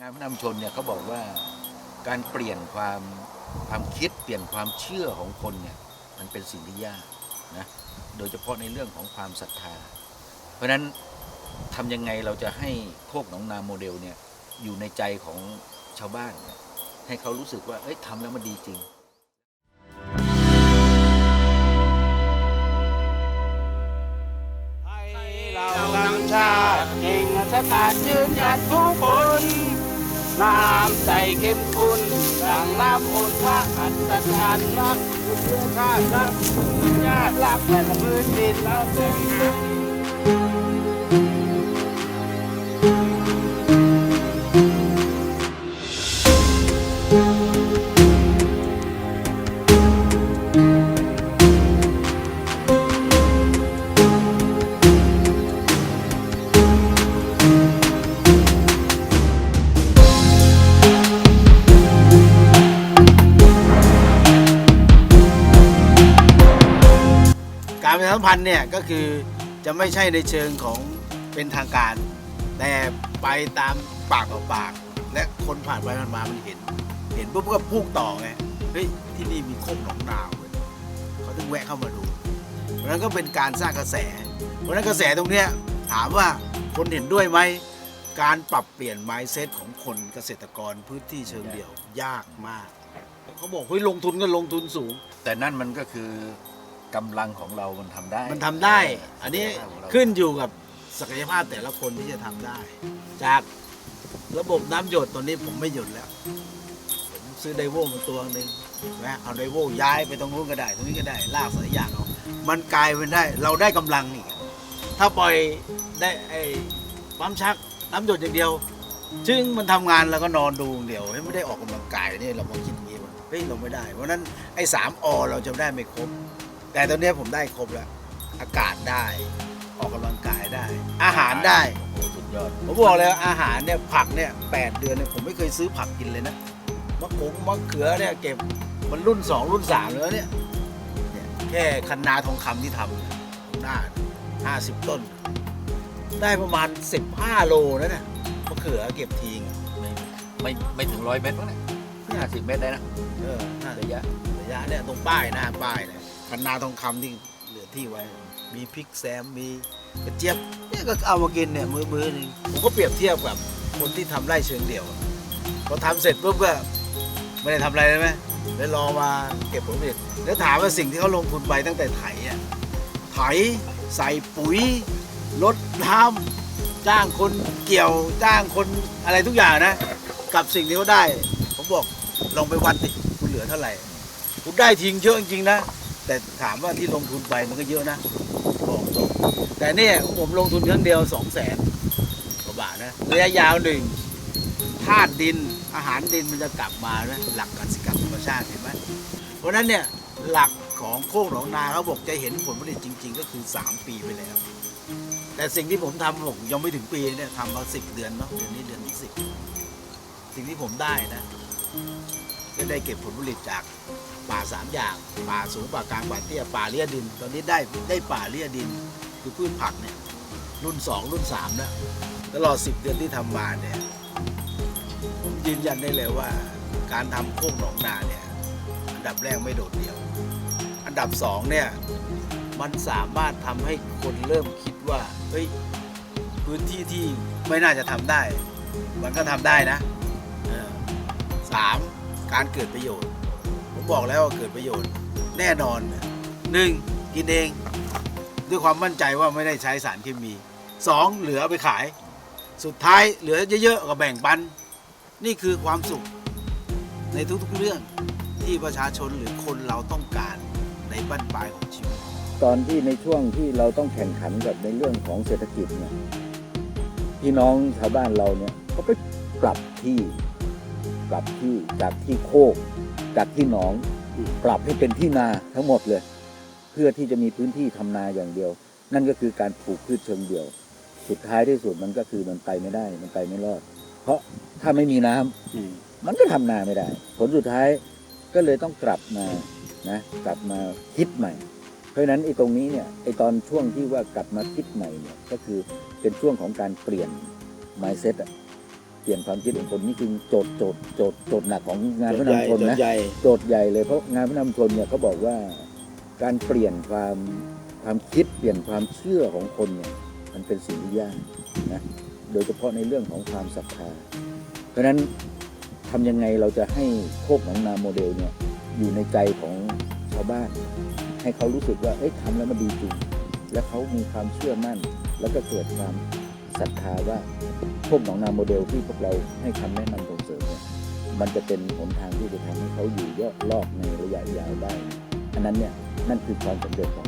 งานผู้นำชนเนี่ยเขาบอกว่าการเปลี่ยนความความคิดเปลี่ยนความเชื่อของคนเนี่ยมันเป็นสิ่งที่ยากนะโดยเฉพาะในเรื่องของความศรัทธา เพราะฉะนั้นทำยังไงเราจะให้โคกหนองนาโมเดลเนี่ยอยู่ในใจของชาวบ้านเนี่ยให้เขารู้สึกว่าเอ้ยทำแล้วมันดีจริง เข้มข้นดังน้ำอุ่นพระอัศจรรย์รักเพื่อชาติรักญาติรักและพื้นดินเราเป็น การประชาสัมพันธ์เนี่ยก็คือจะไม่ใช่ในเชิงของเป็นทางการ แต่ไปตามปากต่อปาก และคนผ่านไปผ่านมามันเห็น เห็นปุ๊บก็พุ่งต่อไงเฮ้ยที่นี่มีโคกหนองนาวเว้ยเขาถึงแวะเข้ามาดูเพราะฉะนั้นก็เป็นการสร้างกระแส เพราะฉะนั้นกระแสตรงเนี้ยถามว่าคนเห็นด้วยไหมการปรับเปลี่ยน mindset ของคนเกษตรกรพื้นที่เชิงเดี่ยวยากมากเขาบอกเฮ้ยลงทุนก็ลงทุนสูง แต่นั่นมันก็คือ กำลังของเรามันทำได้มันทำได้ อันนี้ศักยภาพของเราขึ้นอยู่กับศักยภาพแต่ละคนที่จะทำได้ จากระบบน้ำหยดตอนนี้ผมไม่หยดแล้ว ผมซื้อไดโวมาตัวหนึ่งนะเอาไดโวย้ายไปตรงนู้นก็ได้ ตรงนี้ก็ได้ ลากสายยางเอามันกลายเป็นได้ เราได้กำลังอีก ถ้าปล่อยได้ไอ้ปั๊มชักน้ำหยดอย่างเดียว ซึ่งมันทำงานแล้วก็นอนดูอย่างเดียวไม่ได้ออกกำลังกายนี่เรามาคิดอย่างนี้ว่าเฮ้ยเราไม่ได้ เพราะฉะนั้นไอ้สามอเราจะได้ไม่ครบ แต่ตอนนี้ผมได้ครบแล้ว อากาศได้ ออกกำลังกายได้ อาหารได้ โอ้โหสุดยอดผมบอกเลยว่าอาหารเนี่ยผักเนี่ยแปดเดือนเนี่ยผมไม่เคยซื้อผักกินเลยนะมะกงมะเขือเนี่ยเก็บมันรุ่นสองรุ่นสามแล้วเนี่ยเนี่ย แค่คันนาทองคำที่ทำเนี่ยหน้าห้าสิบต้น ได้ประมาณสิบห้าโลนะเนี่ยมะเขือเก็บทิ้งไม่ไม่ไม่ถึงร้อยเมตรมั้งเนี่ยห้าสิบเมตรได้นะเออน่าจะระยะระยะเนี่ยตรงป้ายหน้าป้ายเนี่ย คันนาทองคำที่เหลือที่ไว้ มีพริกแซมมีกระเจี๊ยบเนี่ยก็เอามากินเนี่ยมือมือหนึงผมก็เปรียบเทียบกับคนที่ทำไร่เชิงเดี่ยวพอทำเสร็จปุ๊บก็ไม่ได้ทำอะไรเลยไหมแล้วรอมาเก็บผลผลิตแล้วถามว่าสิ่งที่เขาลงทุนไปตั้งแต่ไถอะไถใส่ปุ๋ยลดน้ำจ้างคนเกี่ยวจ้างคนอะไรทุกอย่างนะ กับสิ่งที่เขาได้ ผมบอกลองไปวัดดิคุณเหลือเท่าไหร่ คุณได้ทิ้งเยอะจริงๆนะ แต่ถามว่าที่ลงทุนไปมันก็เยอะนะบอกตรงแต่เนี่ยผมลงทุนครั้งเดียวสองแสนกว่าบาทนะระยะยาวหนึ่งธาตุดินอาหารดินมันจะกลับมานะหลักกสิกรรมธรรมชาติเห็นไหมเพราะนั้นเนี่ยหลักของโคกหนองนาเขาบอกจะเห็นผลผลิตจริง ๆ ก็คือ 3 ปีไปแล้ว แต่สิ่งที่ผมทำผมยังไม่ถึงปีเนี่ยทำมาสิบเดือนเนาะเดือนนี้เดือนที่สิบสิ่งที่ผมได้นะก็ได้เก็บผลผลิตจาก ป่าสามอย่าง ป่าสูงป่ากลางป่าเตี้ยป่าเลี่ยดิน ตอนนี้ได้ได้ป่าเลี่ยดินคือพืชผักเนี่ยรุ่นสองรุ่นสามแล้วตลอดสิบเดือนที่ทำมาเนี่ยผมยืนยันได้เลยว่า การทำโคกหนองนาเนี่ยอันดับแรกไม่โดดเดี่ยว อันดับสองเนี่ยมันสามารถทำให้คนเริ่มคิดว่าเฮ้ยพื้นที่ที่ไม่น่าจะทำได้ มันก็ทำได้นะสามการเกิดประโยชน์ บอกแล้วว่าเกิดประโยชน์ แน่นอนหนึ่งกินเอง ด้วยความมั่นใจว่าไม่ได้ใช้สารเคมีสองเหลือไปขาย สุดท้ายเหลือเยอะๆก็แบ่งปัน นี่คือความสุขในทุกๆเรื่องที่ประชาชนหรือคนเราต้องการในบั้นปลายของชีวิต ตอนที่ในช่วงที่เราต้องแข่งขันกับในเรื่องของเศรษฐกิจเนี่ยพี่น้องชาวบ้านเราเนี่ยก็ไปปรับที่ ปรับที่จากที่โคกจากที่หนอง ปรับให้เป็นที่นาทั้งหมดเลย เพื่อที่จะมีพื้นที่ทำนาอย่างเดียว นั่นก็คือการปลูกพืชเชิงเดี่ยว สุดท้ายที่สุดมันก็คือมันไปไม่ได้มันไปไม่รอด เพราะถ้าไม่มีน้ำมันก็ทำนาไม่ได้ ผลสุดท้ายก็เลยต้องกลับมานะกลับมาคิดใหม่ เพราะฉะนั้นไอ้ตรงนี้เนี่ยไอ้ตอนช่วงที่ว่ากลับมาคิดใหม่เนี่ยก็คือเป็นช่วงของการเปลี่ยน mindset อะ เปลี่ยนความคิดของคนนี่คือโจทย์โจทย์โจทย์โจทย์หนักของงานพระนำชนนะโจทย์ใหญ่เลยเพราะงานพระนำชนเนี่ยเขาบอกว่าการเปลี่ยนความความคิดเปลี่ยนความเชื่อของคนเนี่ยมันเป็นสิ่งที่ยากนะโดยเฉพาะในเรื่องของความศรัทธา เพราะนั้นทำยังไงเราจะให้โคกหนองนาโมเดลเนี่ยอยู่ในใจของชาวบ้าน ให้เขารู้สึกว่าเอ้ยทำแล้วมันดีจริงและเขามีความเชื่อมั่น แล้วก็เกิดความ ศรัทธาว่าพวกหนองนาโมเดลที่พวกเราให้คำแนะนำส่งเสริมเนี่ยมันจะเป็นหนทางที่จะทำให้เขาอยู่ยอดรอดในระยะยาวได้ อันนั้นเนี่ยนั่นคือความสำเร็จของ